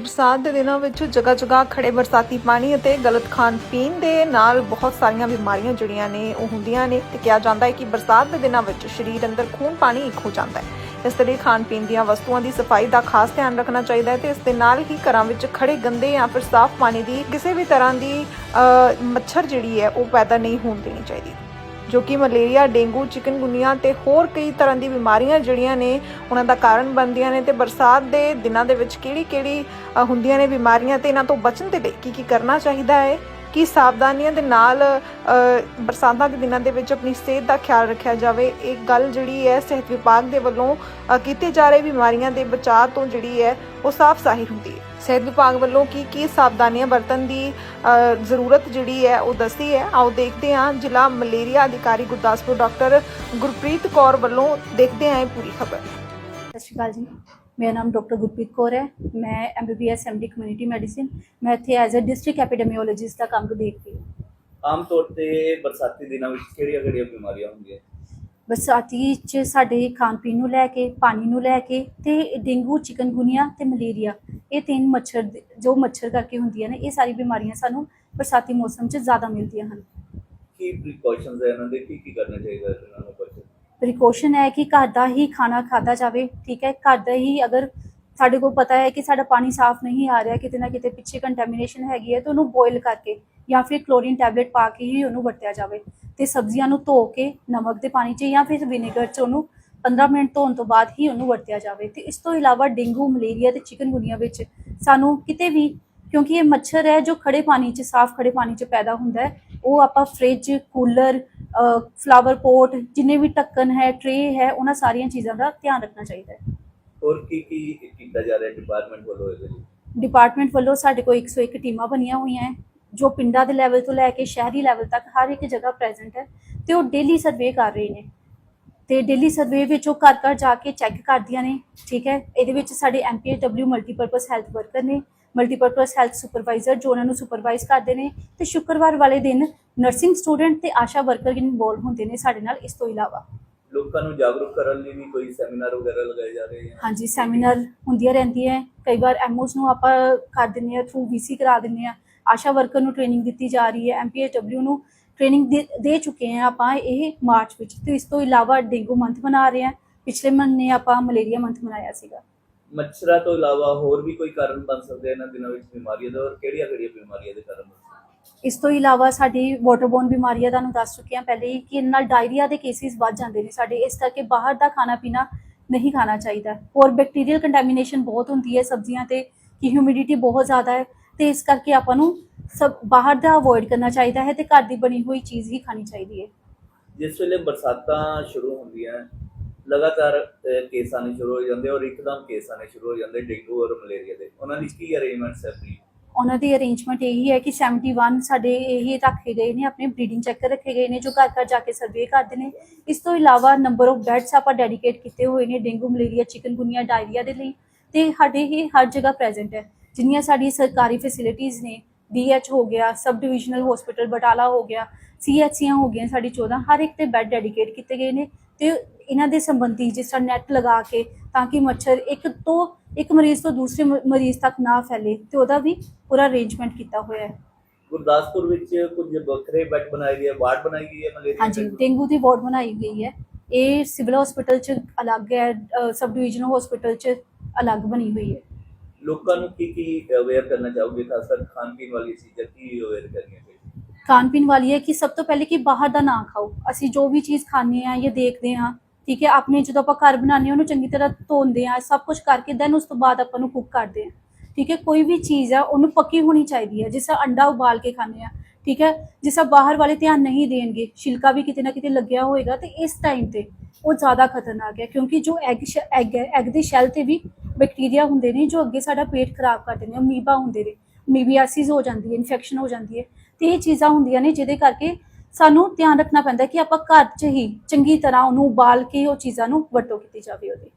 ਬਰਸਾਤ ਦੇ ਦਿਨਾਂ ਵਿੱਚ ਜਗ੍ਹਾ ਜਗ੍ਹਾ ਖੜੇ ਬਰਸਾਤੀ ਪਾਣੀ ਅਤੇ ਗਲਤ ਖਾਣ ਪੀਣ ਦੇ ਨਾਲ ਬਹੁਤ ਸਾਰੀਆਂ ਬਿਮਾਰੀਆਂ ਜਿਹੜੀਆਂ ਨੇ ਉਹ ਹੁੰਦੀਆਂ ਨੇ ਤੇ ਕਿਹਾ ਜਾਂਦਾ ਹੈ ਕਿ ਬਰਸਾਤ ਦੇ ਦਿਨਾਂ ਵਿੱਚ ਸਰੀਰ ਅੰਦਰ ਖੂਨ ਪਾਣੀ ਇੱਕ ਹੋ ਜਾਂਦਾ ਹੈ। ਇਸ ਲਈ ਖਾਣ ਪੀਣ ਦੀਆਂ ਵਸਤੂਆਂ ਦੀ ਸਫ਼ਾਈ ਦਾ ਖਾਸ ਧਿਆਨ ਰੱਖਣਾ ਚਾਹੀਦਾ ਹੈ ਤੇ ਇਸ ਦੇ ਨਾਲ ਹੀ ਘਰਾਂ ਵਿੱਚ ਖੜੇ ਗੰਦੇ ਜਾਂ ਫਿਰ ਸਾਫ਼ ਪਾਣੀ ਦੀ ਕਿਸੇ ਵੀ ਤਰ੍ਹਾਂ ਦੀ ਮੱਛਰ ਜਿਹੜੀ ਹੈ ਉਹ ਪੈਦਾ ਨਹੀਂ ਹੋਣ ਦੇਣੀ ਚਾਹੀਦੀ। ਜੋ ਕਿ ਮਲੇਰੀਆ, ਡੇਂਗੂ, ਚਿਕਨਗੁਨੀਆ ਤੇ ਹੋਰ ਕਈ ਤਰ੍ਹਾਂ ਦੀ ਬਿਮਾਰੀਆਂ ਜਿਹੜੀਆਂ ਨੇ, ਉਹਨਾਂ ਦਾ ਕਾਰਨ ਬਣਦੀਆਂ ਨੇ ਤੇ ਬਰਸਾਤ ਦੇ ਦਿਨਾਂ ਦੇ ਵਿੱਚ ਕਿਹੜੀ-ਕਿਹੜੀ ਹੁੰਦੀਆਂ ਨੇ ਬਿਮਾਰੀਆਂ ਤੇ ਇਹਨਾਂ ਤੋਂ ਬਚਣ ਦੇ ਲਈ ਕੀ ਕੀ ਕਰਨਾ ਚਾਹੀਦਾ ਹੈ? ਕੀ ਸਾਵਧਾਨੀਆਂ ਦੇ ਨਾਲ ਬਰਸਾਤਾਂ ਦੇ ਦਿਨਾਂ ਦੇ ਵਿੱਚ ਆਪਣੀ ਸਿਹਤ ਦਾ ਖਿਆਲ ਰੱਖਿਆ ਜਾਵੇ। ਇਹ ਗੱਲ ਜਿਹੜੀ ਹੈ ਸਿਹਤ ਵਿਭਾਗ ਦੇ ਵੱਲੋਂ ਕੀਤੇ ਜਾ ਰਹੇ ਬਿਮਾਰੀਆਂ ਦੇ ਬਚਾਅ ਤੋਂ ਜਿਹੜੀ ਹੈ ਉਹ ਸਾਫ਼ ਜ਼ਾਹਿਰ ਹੁੰਦੀ ਹੈ। ਸਿਹਤ ਵਿਭਾਗ ਵੱਲੋਂ ਕੀ ਕੀ ਸਾਵਧਾਨੀਆਂ ਵਰਤਣ ਦੀ ਅ, ਜ਼ਰੂਰਤ ਜਿਹੜੀ ਹੈ ਉਹ ਦੱਸੀ ਹੈ? ਆਓ ਦੇਖਦੇ ਹਾਂ। ਜ਼ਿਲ੍ਹਾ ਮਲੇਰੀਆ ਅਧਿਕਾਰੀ ਗੁਰਦਾਸਪੁਰ ਡਾਕਟਰ ਗੁਰਪ੍ਰੀਤ ਕੌਰ ਵੱਲੋਂ ਦੇਖਦੇ ਹਾਂ ਇਹ ਪੂਰੀ ਖਬਰ। ਸਤਿ ਸ਼੍ਰੀ ਅਕਾਲ ਜੀ। ਮੇਰਾ ਨਾਮ ਡਾਕਟਰ ਗੁਰਪ੍ਰੀਤ ਕੌਰ ਹੈ। ਮੈਂ ਐਮਬੀਬੀਐਸ ਐਮਡੀ ਕਮਿਊਨਿਟੀ ਮੈਡੀਸਿਨ ਮੈਂ ਇੱਥੇ ਐਜ਼ ਅ ਡਿਸਟ੍ਰਿਕਟ ਐਪੀਡੈਮੀਓਲੋਜਿਸਟ ਦਾ ਕੰਮ ਦੇਖਦੀ ਹਾਂ। ਆਮ ਤੌਰ ਤੇ ਬਰਸਾਤੀ ਦਿਨਾਂ ਵਿੱਚ ਕਿਹੜੀਆਂ ਕਿਹੜੀਆਂ ਬਿਮਾਰੀਆਂ ਹੁੰਦੀਆਂ? ਬਰਸਾਤੀ ਚ ਸਾਡੇ ਖਾਣ ਪੀਣ ਨੂੰ ਲੈ ਕੇ ਪਾਣੀ ਨੂੰ ਲੈ ਕੇ ਤੇ ਡੇਂਗੂ ਚਿਕਨਗੁਨੀਆ ਤੇ ਮਲੇਰੀਆ ਇਹ ਤਿੰਨ ਮੱਛਰ ਦੇ- ਜੋ ਮੱਛਰ ਕਰਕੇ ਹੁੰਦੀਆਂ ਨੇ ਇਹ ਸਾਰੀ ਬਿਮਾਰੀਆਂ ਸਾਨੂੰ ਬਰਸਾਤੀ ਮੌਸਮ 'ਚ ਜ਼ਿਆਦਾ ਮਿਲਦੀਆਂ ਹਨ। ਕੀ ਪ੍ਰੀਕਾਸ਼ਨਸ ਹੈ ਇਹਨਾਂ ਦੇ? ਕੀ ਕੀ ਕਰਨਾ ਚਾਹੀਦਾ ਹੈ ਇਹਨਾਂ ਨੂੰ? ਬਚਣ ਪ੍ਰੀਕਾਸ਼ਨ ਹੈ ਕਿ ਘਰ ਦਾ ਹੀ ਖਾਣਾ ਖਾਦਾ ਜਾਵੇ, ਠੀਕ ਹੈ? ਘਰ ਦਾ ਹੀ ਅਗਰ ਸਾਡੇ ਕੋਲ ਪਤਾ ਹੈ ਕਿ ਸਾਡਾ ਪਾਣੀ ਸਾਫ਼ ਨਹੀਂ ਆ ਰਿਹਾ, ਕਿਤੇ ਨਾ ਕਿਤੇ ਪਿੱਛੇ ਕੰਟੈਮੀਨੇਸ਼ਨ ਹੈਗੀ ਹੈ, ਤਾਂ ਉਹਨੂੰ ਬੋਇਲ ਕਰਕੇ ਜਾਂ ਫਿਰ ਕਲੋਰੀਨ ਟੈਬਲੇਟ ਪਾ ਕੇ ਹੀ ਉਹਨੂੰ ਵਰਤਿਆ ਜਾਵੇ। ਤੇ ਸਬਜ਼ੀਆਂ ਨੂੰ ਧੋ ਕੇ ਨਮਕ ਦੇ ਪਾਣੀ 'ਚ ਜਾਂ ਫਿਰ ਵਿਨੇਗਰ 'ਚ ਉਹਨੂੰ 15 ਮਿੰਟ ਧੋਣ ਤੋਂ ਬਾਅਦ ਹੀ ਉਹਨੂੰ ਵਰਤਿਆ ਜਾਵੇ। ਤੇ ਇਸ ਤੋਂ ਇਲਾਵਾ ਡੇਂਗੂ, ਮਲੇਰੀਆ ਤੇ ਚਿਕਨਗੁਨੀਆ ਵਿੱਚ ਸਾਨੂੰ ਕਿਤੇ ਵੀ ਕਿਉਂਕਿ ਇਹ ਮੱਛਰ ਹੈ ਜੋ ਖੜੇ ਪਾਣੀ 'ਚ ਸਾਫ਼ ਖੜੇ ਪਾਣੀ 'ਚ ਪੈਦਾ ਹੁੰਦਾ ਹੈ। ਉਹ ਆਪਾਂ ਫ੍ਰਿਜ ਕੂਲਰ ਫਲਾਵਰ ਪੋਟ ਜਿੰਨੇ ਵੀ ਢੱਕਣ ਹੈ ਟਰੇ ਹੈ ਉਹਨਾਂ ਸਾਰੀਆਂ ਚੀਜ਼ਾਂ ਦਾ ਧਿਆਨ ਰੱਖਣਾ ਚਾਹੀਦਾ ਹੈ। ਹੋਰ ਕੀ ਕੀ ਕੀਤਾ ਜਾ ਰਿਹਾ ਡਿਪਾਰਟਮੈਂਟ ਵੱਲੋਂ ਇਹਦੇ ਲਈ? ਡਿਪਾਰਟਮੈਂਟ ਵੱਲੋਂ ਸਾਡੇ ਕੋਲ 101 ਟੀਮਾਂ ਬਣੀਆਂ ਹੋਈਆਂ ਹੈ ਜੋ ਪਿੰਡਾਂ ਦੇ ਲੈਵਲ ਤੋਂ ਲੈ ਕੇ ਸ਼ਹਿਰੀ ਲੈਵਲ ਤੱਕ ਹਰ ਇੱਕ ਜਗ੍ਹਾ ਪ੍ਰੈਜ਼ੈਂਟ ਹੈ ਤੇ ਉਹ ਡੇਲੀ ਸਰਵੇ ਕਰ ਰਹੇ ਨੇ। ਤੇ ਡੇਲੀ ਸਰਵੇ ਵਿੱਚ ਉਹ ਘਰ ਘਰ ਜਾ ਕੇ ਚੈੱਕ ਕਰਦੀਆਂ ਨੇ ਠੀਕ ਹੈ? ਇਹਦੇ ਵਿੱਚ ਸਾਡੇ ਐਮਪੀਐਡਬਲਿਊ ਮਲਟੀਪਰਪਸ ਹੈਲਥ ਵਰਕਰ ਨੇ ਮਲਟੀਪਰਪਸ ਹੈਲਥ ਸੁਪਰਵਾਈਜ਼ਰ ਜੋ ਉਹਨਾਂ ਨੂੰ ਸੁਪਰਵਾਈਜ਼ ਕਰਦੇ ਨੇ ਤੇ ਸ਼ੁੱਕਰਵਾਰ ਵਾਲੇ ਦਿਨ ਨਰਸਿੰਗ ਸਟੂਡੈਂਟ ਤੇ ਆਸ਼ਾ ਵਰਕਰ ਇਨਵੋਲਵ ਹੁੰਦੇ ਨੇ ਸਾਡੇ ਨਾਲ ਇਸ ਤੋਂ ਇਲਾਵਾ। ਲੋਕਾਂ ਨੂੰ ਜਾਗਰੂਕ ਕਰਨ ਲਈ ਵੀ ਕੋਈ ਸੈਮੀਨਾਰ ਵਗੈਰਾ ਲਗਾਏ ਜਾ ਰਹੇ ਹਨ ਹਾਂਜੀ ਸੈਮੀਨਾਰ ਹੁੰਦੀਆਂ ਰਹਿੰਦੀਆਂ ਕਈ ਵਾਰ ਐਮਓਸ ਨੂੰ ਆਪਾਂ ਕਰ ਦਿੰਦੇ ਆ ਥਰੂ ਵੀਸੀ ਕਰਾ ਦਿੰਦੇ ਆ ਆਸ਼ਾ ਵਰਕਰ ਨੂੰ ਟ੍ਰੇਨਿੰਗ ਦਿੱਤੀ ਜਾ ਰਹੀ ਹੈ ਐਮਪੀਐਚਡਬਲਿਊ ਨੂੰ ਟ੍ਰੇਨਿੰਗ ਦੇ ਦੇ ਚੁੱਕੇ ਆ ਆਪਾਂ ਇਹ ਮਾਰਚ ਵਿੱਚ। ਤੇ ਇਸ ਤੋਂ ਇਲਾਵਾ ਡੇਂਗੂ ਮੰਥ ਮਨਾ ਰਹੇ ਆ ਪਿਛਲੇ ਮਹੀਨੇ ਆਪਾਂ ਮਲੇਰੀਆ ਮੰਥ ਮਨਾਇਆ ਸੀਗਾ। ਮੱਛਰਾਂ ਤੋਂ ਇਲਾਵਾ ਹੋਰ ਵੀ ਕੋਈ ਕਾਰਨ ਬਣ ਸਕਦੇ ਆ ਇਹਨਾਂ ਦਿਨਾਂ ਵਿੱਚ ਬਿਮਾਰੀਆਂ ਦਾ ਔਰ ਕਿਹੜੀਆਂ ਕਿਹੜੀਆਂ ਬਿਮਾਰੀਆਂ ਦੇ ਕਾਰਨ ਬਣ ਸਕਦੇ ਇਸ ਤੋਂ ਇਲਾਵਾ ਸਾਡੀ ਵਾਟਰਬੋਰਨ ਬਿਮਾਰੀਆਂ ਦਾ ਨੂੰ ਦੱਸ ਚੁੱਕੇ ਹਾਂ ਪਹਿਲੇ ਹੀ ਕਿ ਇਹਨਾਂ ਨਾਲ ਡਾਇਰੀਆ ਦੇ ਕੇਸਿਸ ਵੱਧ ਜਾਂਦੇ ਨੇ। ਸਾਡੇ ਇਸ ਕਰਕੇ ਬਾਹਰ ਦਾ ਖਾਣਾ ਪੀਣਾ ਨਹੀਂ ਖਾਣਾ ਚਾਹੀਦਾ। ਹੋਰ ਬੈਕਟੀਰੀਅਲ ਕੰਟੈਮੀਨੇਸ਼ਨ ਬਹੁਤ ਹੁੰਦੀ ਹੈ ਸਬਜ਼ੀਆਂ ਤੇ ਕਿ ਹਿਊਮਿਡਿਟੀ ਬਹੁਤ ਜ਼ਿਆਦਾ ਹੈ ਤੇ ਇਸ ਕਰਕੇ ਆਪਾਂ ਨੂੰ ਸਭ ਬਾਹਰ ਦਾ ਅਵੋਇਡ ਕਰਨਾ ਚਾਹੀਦਾ ਹੈ ਤੇ ਘਰ ਦੀ ਬਣੀ ਹੋਈ ਚੀਜ਼ ਹੀ ਖਾਣੀ ਚਾਹੀਦੀ ਹੈ। ਜਿਸ ਵੇਲੇ ਬਰਸਾਤਾਂ ਸ਼ੁਰੂ ਹੁੰਦੀਆਂ ਲਗਾਤਾਰ ਅਹ, ਕੇਸ ਆਣੇ ਸ਼ੁਰੂ ਹੋ ਜਾਂਦੇ ਔਰ ਇੱਕਦਮ ਕੇਸ ਆਣੇ ਸ਼ੁਰੂ ਹੋ ਜਾਂਦੇ ਡੇਂਗੂ ਔਰ ਮਲੇਰੀਆ ਦੇ। ਉਹਨਾਂ ਦੀ ਕੀ ਅਰੇਂਜਮੈਂਟਸ ਹੈ ਆਪਣੀ? ਉਹਨਾਂ ਦੀ ਅਰੇਂਜਮੈਂਟ ਇਹੀ ਹੈ ਕਿ 71 ਸਾਡੇ ਇਹ ਰੱਖੇ ਗਏ ਨੇ ਆਪਣੇ ਬਰੀਡਿੰਗ ਚੈੱਕਰ ਰੱਖੇ ਗਏ ਨੇ ਜੋ ਘਰ ਘਰ ਜਾ ਕੇ ਸਰਵੇ ਕਰਦੇ ਨੇ। ਇਸ ਤੋਂ ਇਲਾਵਾ ਨੰਬਰ ਆਫ ਬੈੱਡਸ ਆਪਾਂ ਡੈਡੀਕੇਟ ਕੀਤੇ ਹੋਏ ਨੇ ਡੇਂਗੂ ਮਲੇਰੀਆ ਚਿਕਨਗੁਨੀਆ ਡਾਇਰੀਆ ਦੇ ਲਈ। ਤੇ ਸਾਡੇ ਇਹ ਹਰ ਜਗ੍ਹਾ ਪ੍ਰੈਜ਼ੈਂਟ ਹੈ। ਜਿੰਨੀਆਂ ਸਾਡੀ ਸਰਕਾਰੀ ਫੈਸਿਲਿਟੀਆਂ ਨੇ ਡੀਐਚ ਹੋ ਗਿਆ ਸਬ ਡਿਵੀਜ਼ਨਲ ਹਸਪੀਟਲ ਬਟਾਲਾ ਹੋ ਗਿਆ ਸੀਐਚਸੀਆਂ ਹੋ ਗਈਆਂ ਸਾਡੀ 14 ਹਰ ਇੱਕ ਤੇ ਬੈੱਡ ਡੈਡੀਕੇਟ ਕੀਤੇ ਗਏ ਨੇ। ਤੇ ਇਹਨਾਂ ਦੇ ਸੰਬੰਧੀ ਜਿਸ ਤਰ੍ਹਾਂ ਨੈਟ ਲਗਾ ਕੇ ਤਾਂ ਕਿ ਮੱਛਰ ਇੱਕ ਤੋਂ ਇੱਕ ਮਰੀਜ਼ ਤੋਂ ਦੂਸਰੇ ਮਰੀਜ਼ ਤੱਕ ਨਾ ਫੈਲੇ ਤੇ ਉਹਦਾ ਵੀ ਪੂਰਾ ਅਰੇਂਜਮੈਂਟ ਕੀਤਾ ਹੋਇਆ ਹੈ। ਗੁਰਦਾਸਪੁਰ ਵਿੱਚ ਕੁਝ ਵੱਖਰੇ ਬੈੱਡ ਬਣਾਏ ਗਏ ਵਾਰਡ ਬਣਾਈ ਗਈ ਹੈ ਮਲੇਰੀਆ ਹਾਂਜੀ? ਡੇਂਗੂ ਦੀ ਵਾਰਡ ਬਣਾਈ ਗਈ ਹੈ। ਇਹ ਸਿਵਲ ਹਸਪੀਟਲ ਚ ਅਲੱਗ ਹੈ ਸਬ ਡਿਵੀਜ਼ਨਲ ਹਸਪੀਟਲ ਚ ਅਲੱਗ ਬਣੀ ਹੋਈ ਹੈ। ਲੋਕਾਂ ਨੂੰ ਕੀ ਕੀ ਅਵੇਅਰ ਕਰਨਾ ਚਾਹੋਗੇ? ਖਾਸ ਕਰ ਖਾਣ ਪੀਣ ਵਾਲੀ ਚੀਜ਼ਾਂ ਕੀ ਅਵੇਅਰ ਕਰਨੀਆਂ ਚਾਹੀਦੀਆਂ? ਖਾਣ ਪੀਣ ਵਾਲੀ ਹੈ ਕਿ ਸਭ ਤੋਂ ਪਹਿਲੇ ਕਿ ਬਾਹਰ ਦਾ ਨਾ ਖਾਓ। ਅਸੀਂ ਜੋ ਵੀ ਚੀਜ਼ ਖਾਂਦੇ ਆ ਜਾਂ ਦੇਖਦੇ ਹਾਂ ਠੀਕ ਹੈ? ਆਪਣੇ ਜਦੋਂ ਆਪਾਂ ਘਰ ਬਣਾਉਂਦੇ ਹਾਂ, ਉਹਨੂੰ ਚੰਗੀ ਤਰ੍ਹਾਂ ਧੋਂਦੇ ਆ ਸਭ ਕੁਝ ਕਰਕੇ ਦੈਨ ਉਸ ਤੋਂ ਬਾਅਦ ਆਪਾਂ ਨੂੰ ਕੁੱਕ ਕਰਦੇ ਆ ਠੀਕ ਹੈ? ਕੋਈ ਵੀ ਚੀਜ਼ ਆ, ਉਹਨੂੰ ਪੱਕੀ ਹੋਣੀ ਚਾਹੀਦੀ ਹੈ। ਜਿਸ ਤਰ੍ਹਾਂ ਅੰਡਾ ਉਬਾਲ ਕੇ ਖਾਂਦੇ ਆ ਠੀਕ ਹੈ? ਜਿਸ ਤਰ੍ਹਾਂ ਬਾਹਰ ਵਾਲੇ ਧਿਆਨ ਨਹੀਂ ਦੇਣਗੇ, ਛਿਲਕਾ ਵੀ ਕਿਤੇ ਨਾ ਕਿਤੇ ਲੱਗਿਆ ਹੋਏਗਾ, ਤੇ ਇਸ ਟਾਈਮ ਤੇ ਉਹ ਜ਼ਿਆਦਾ ਖਤਰਨਾਕ ਹੈ, ਕਿਉਂਕਿ ਜੋ ਐਗ ਐਗ ਹੈ ਐਗ ਦੇ ਸ਼ੈਲ ਤੇ ਵੀ ਬੈਕਟੀਰੀਆ ਹੁੰਦੇ ਨੇ, ਜੋ ਅੱਗੇ ਸਾਡਾ ਪੇਟ ਖਰਾਬ ਕਰਦੇ ਨੇ, ਅਮੀਬਾ ਹੁੰਦੇ ਨੇ ਮੀਬੀਆਸਿਸ ਹੋ ਜਾਂਦੀ ਹੈ ਇਨਫੈਕਸ਼ਨ ਹੋ ਜਾਂਦੀ ਹੈ, ਤੇ ਇਹ ਚੀਜ਼ਾਂ ਹੁੰਦੀਆਂ ਨੇ, ਜਿਹਦੇ ਕਰਕੇ ਸਾਨੂੰ ਧਿਆਨ ਰੱਖਣਾ ਪੈਂਦਾ ਕਿ ਆਪਾਂ ਘਰ 'ਚ ਹੀ ਚੰਗੀ ਤਰ੍ਹਾਂ ਉਹਨੂੰ ਉਬਾਲ ਕੇ ਉਹ ਚੀਜ਼ਾਂ ਨੂੰ ਵਰਤੋਂ ਕੀਤੀ ਜਾਵੇ ਉਹਦੀ।